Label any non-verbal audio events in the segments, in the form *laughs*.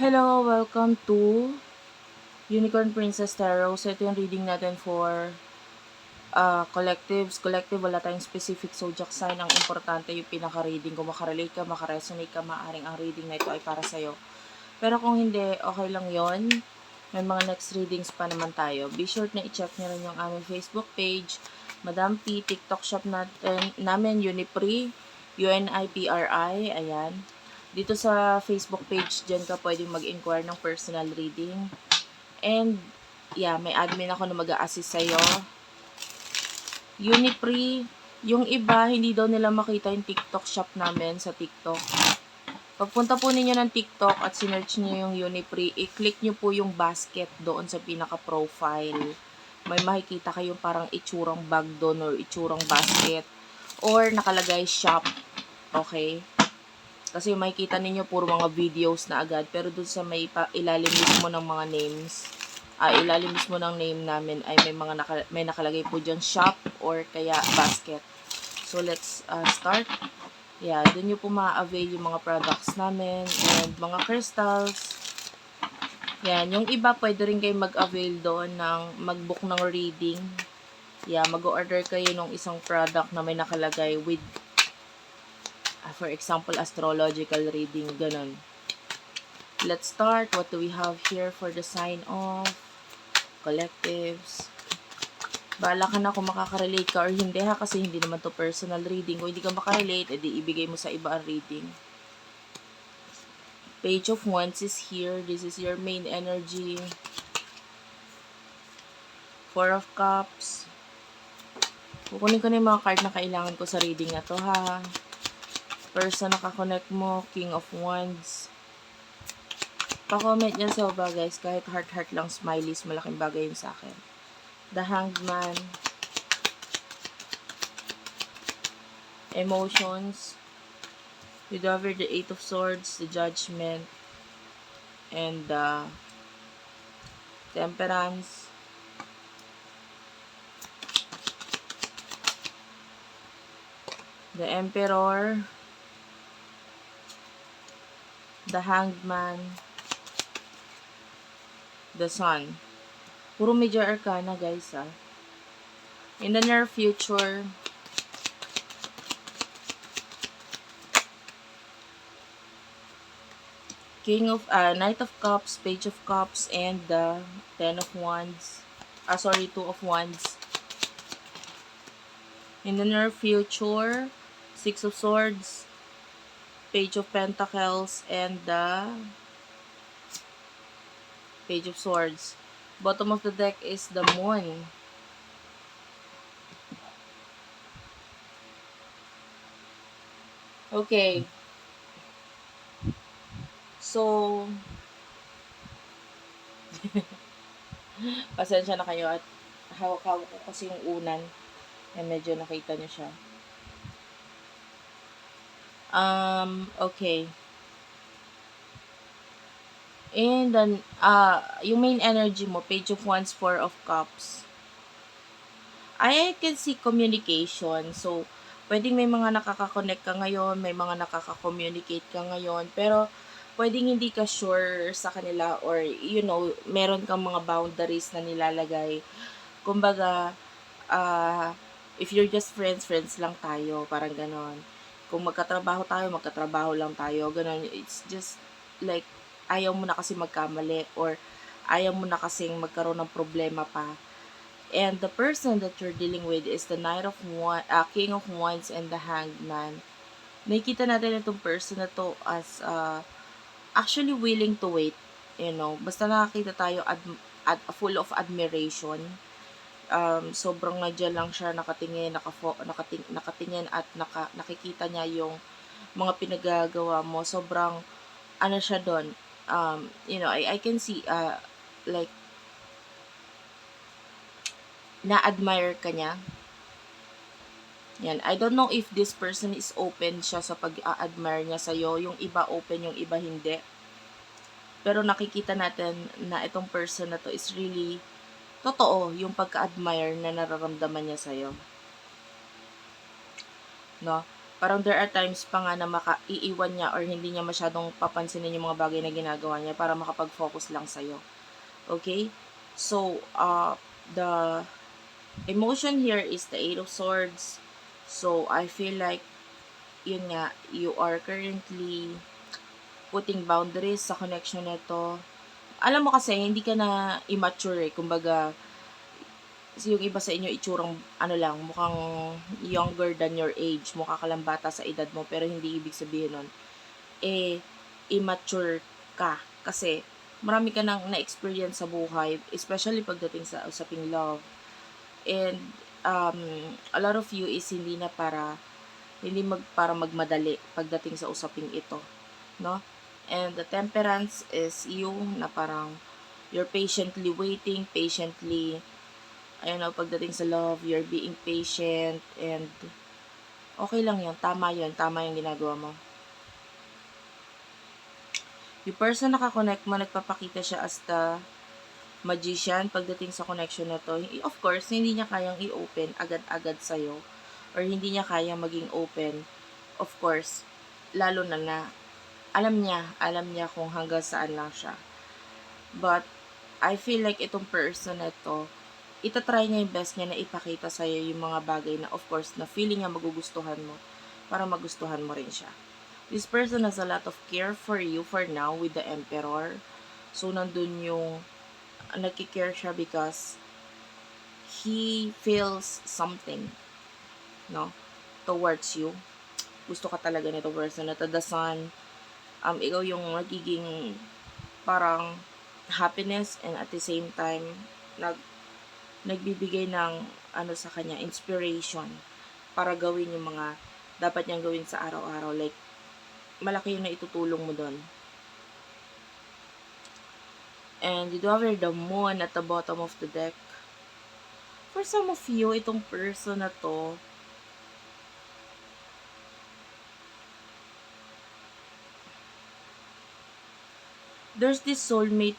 Hello, welcome to Unicorn Princess Tarot. So, ito yung reading natin for uh, collectives. Collective, wala tayong specific zodiac sign. Ang importante yung pinaka-reading. Kung makarelate ka, makaresonate ka, maaring ang reading na ito ay para sa'yo. Pero kung hindi, okay lang yon May mga next readings pa naman tayo. Be sure na i-check nyo rin yung aming Facebook page, Madam P, TikTok shop natin, namin, Unipri, UNIPRI, ayan. Dito sa Facebook page, dyan ka pwedeng mag-inquire ng personal reading. And, yeah, may admin ako na mag assist sa'yo. Unipri, yung iba, hindi daw nila makita yung TikTok shop namin sa TikTok. Pagpunta po ninyo ng TikTok at sinearch niyo yung Unipri, i-click niyo po yung basket doon sa pinaka-profile. May makikita kayong parang itsurang bag doon or itsurang basket. Or nakalagay shop. Okay? Kasi makikita ninyo puro mga videos na agad. Pero dun sa may pa, ilalim mismo ng mga names, ah, ilalim mismo ng name namin ay may mga naka, may nakalagay po dyan shop or kaya basket. So let's uh, start. Yeah, dun nyo po ma-avail yung mga products namin and mga crystals. Yan, yung iba pwede rin kayo mag-avail doon ng mag-book ng reading. Yeah, mag-order kayo ng isang product na may nakalagay with uh, for example, astrological reading, ganun. Let's start. What do we have here for the sign off? Collectives. Bahala ka na kung makakarelate ka or hindi ha, kasi hindi naman to personal reading. Kung hindi ka makarelate, edi ibigay mo sa iba ang reading. Page of Wands is here. This is your main energy. Four of Cups. Kukunin ko na yung mga card na kailangan ko sa reading na to ha person na kakonect mo, King of Wands. Pa-comment yan sa baba guys, kahit heart-heart lang smileys, malaking bagay yun sa akin. The Hanged Man. Emotions. Discover the Eight of Swords, the Judgment, and the Temperance. The Emperor. The Hanged Man, The Sun. Puro major arcana, guys, ah. In the near future, King of, uh, Knight of Cups, Page of Cups, and the Ten of Wands. Ah, sorry, Two of Wands. In the near future, Six of Swords, Page of Pentacles, and the Page of Swords. Bottom of the deck is the Moon. Okay. So, *laughs* pasensya na kayo at hawak-hawak ko kasi yung unan. Eh, medyo nakita niyo siya. Um, okay. And then, uh, yung main energy mo, Page of Wands, Four of Cups. I can see communication. So, pwedeng may mga nakaka-connect ka ngayon, may mga nakaka-communicate ka ngayon, pero pwedeng hindi ka sure sa kanila or, you know, meron kang mga boundaries na nilalagay. Kumbaga, uh, if you're just friends, friends lang tayo, parang ganon kung magkatrabaho tayo, magkatrabaho lang tayo. Ganun. It's just like, ayaw mo na kasi magkamali or ayaw mo na kasing magkaroon ng problema pa. And the person that you're dealing with is the Knight of One, uh, King of Wands and the Hanged Man. Nakikita natin itong person na to as uh, actually willing to wait. You know, basta nakakita tayo ad, ad, full of admiration um, sobrang nadya lang siya nakatingin, nakafo, nakating, nakatingin at naka, nakikita niya yung mga pinagagawa mo. Sobrang, ano siya doon, um, you know, I, I can see, uh, like, na-admire ka niya. Yan. I don't know if this person is open siya sa pag-admire niya sa'yo. Yung iba open, yung iba hindi. Pero nakikita natin na itong person na to is really totoo yung pagka-admire na nararamdaman niya sa'yo. No? parang there are times pa nga na maka, iiwan niya or hindi niya masyadong papansinin yung mga bagay na ginagawa niya para makapag-focus lang sa'yo. Okay? So, uh, the emotion here is the Eight of Swords. So, I feel like, yun nga, you are currently putting boundaries sa connection nito. Alam mo kasi, hindi ka na immature eh. Kumbaga, yung iba sa inyo itsurang ano lang, mukhang younger than your age, mukha ka lang bata sa edad mo, pero hindi ibig sabihin nun, eh, immature ka. Kasi, marami ka nang na-experience sa buhay, especially pagdating sa usaping love. And, um, a lot of you is hindi na para, hindi mag, para magmadali pagdating sa usaping ito. No? And the temperance is you na parang, you're patiently waiting, patiently ayun know, pagdating sa love, you're being patient, and okay lang yun, tama yun, tama yung ginagawa mo. Yung person na kakonect mo, nagpapakita siya as the magician pagdating sa connection na to. Of course, hindi niya kayang i-open agad-agad sa'yo, or hindi niya kayang maging open, of course, lalo na na, alam niya, alam niya kung hanggang saan lang siya. But, I feel like itong person na to, itatry niya yung best niya na ipakita sa'yo yung mga bagay na, of course, na feeling niya magugustuhan mo para magustuhan mo rin siya. This person has a lot of care for you for now with the Emperor. So, nandun yung nagkikare siya because he feels something, no, towards you. Gusto ka talaga nito person na the sun, um, ikaw yung nagiging parang happiness and at the same time, nag nagbibigay ng ano sa kanya, inspiration para gawin yung mga dapat niyang gawin sa araw-araw. Like, malaki yung naitutulong mo doon. And you do have the moon at the bottom of the deck. For some of you, itong person na to, there's this soulmate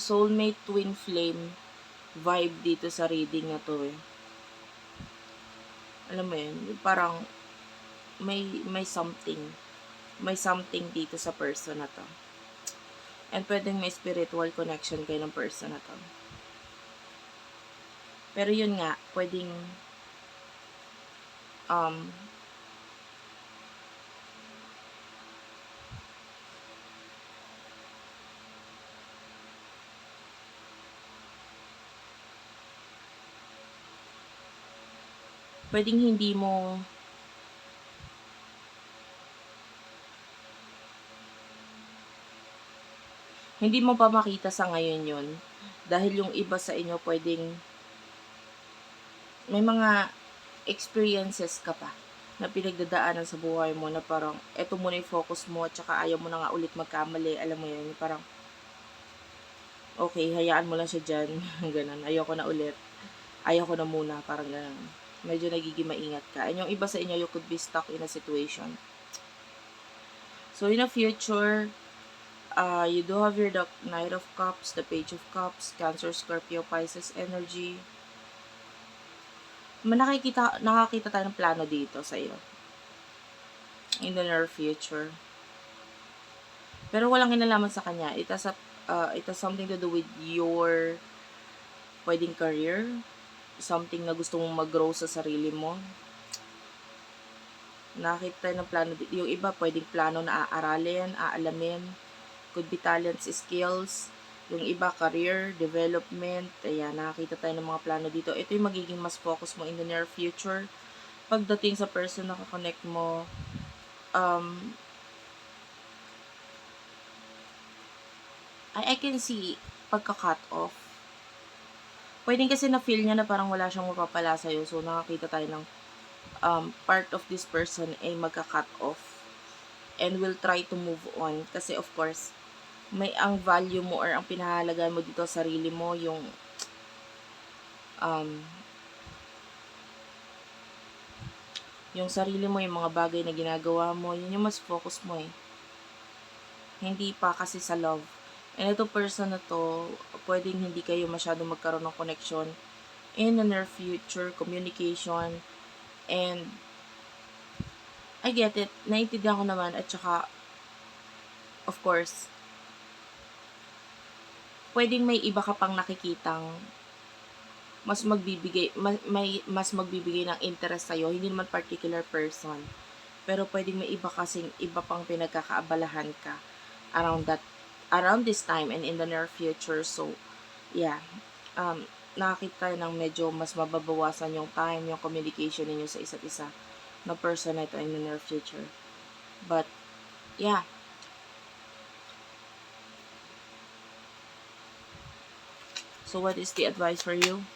soulmate twin flame vibe dito sa reading na to eh. Alam mo yun, parang may, may something. May something dito sa person na to. And pwedeng may spiritual connection kayo ng person na to. Pero yun nga, pwedeng um, pwedeng hindi mo hindi mo pa makita sa ngayon yun. Dahil yung iba sa inyo pwedeng may mga experiences ka pa na pinagdadaanan sa buhay mo na parang eto muna yung focus mo at saka ayaw mo na nga ulit magkamali. Alam mo yun parang okay hayaan mo lang siya dyan. *laughs* Ganun. Ayoko na ulit. Ayoko na muna. Parang ganun medyo nagiging maingat ka. And yung iba sa inyo, you could be stuck in a situation. So, in the future, uh, you do have your the Knight of Cups, the Page of Cups, Cancer, Scorpio, Pisces energy. Nakikita, nakakita tayo ng plano dito sa iyo. In the near future. Pero walang kinalaman sa kanya. It has, a, uh, it has something to do with your pwedeng career, something na gusto mong mag-grow sa sarili mo. Nakita ng plano. Yung iba, pwedeng plano na aaralin, aalamin. Could be talents, skills. Yung iba, career, development. Ayan, nakakita tayo ng mga plano dito. Ito yung magiging mas focus mo in the near future. Pagdating sa person na kakonect mo, um, I, I can see pagka-cut off pwedeng kasi na-feel niya na parang wala siyang mapapala sa'yo. So, nakakita tayo ng um, part of this person ay magka-cut off. And will try to move on. Kasi, of course, may ang value mo or ang pinahalagan mo dito sa sarili mo, yung um, yung sarili mo, yung mga bagay na ginagawa mo, yun yung mas focus mo eh. Hindi pa kasi sa love And ito person na to, pwedeng hindi kayo masyado magkaroon ng connection in the near future, communication, and I get it. Naiintindihan ko naman at saka, of course, pwedeng may iba ka pang nakikitang mas magbibigay, ma- may, mas magbibigay ng interest sa'yo, hindi naman particular person. Pero pwedeng may iba kasing, iba pang pinagkakaabalahan ka around that, around this time and in the near future. So, yeah, um, nakakita ng medyo mas mababawasan yung time, yung communication ninyo sa isa't isa na person na ito in the near future. But, yeah. So, what is the advice for you?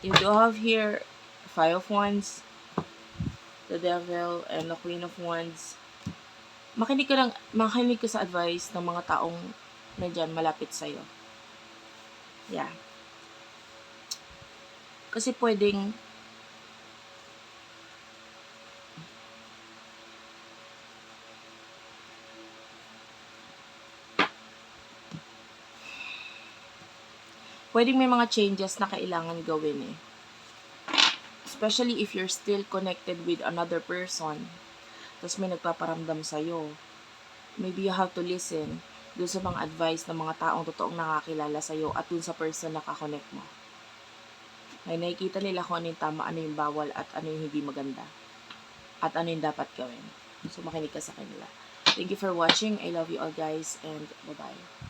You do have here Five of Wands, the Devil, and the Queen of Wands. Makinig ka, ng, makinig ka sa advice ng mga taong nandyan malapit sa'yo. Yeah. Kasi pwedeng pwedeng may mga changes na kailangan gawin eh. Especially if you're still connected with another person. Tapos may nagpaparamdam sa'yo. Maybe you have to listen dun sa mga advice ng mga taong totoong nakakilala sa'yo at dun sa person na kakonect mo. Ay nakikita nila kung ano yung tama, ano yung bawal, at ano yung hindi maganda. At ano yung dapat gawin. So makinig ka sa kanila. Thank you for watching. I love you all guys and bye-bye.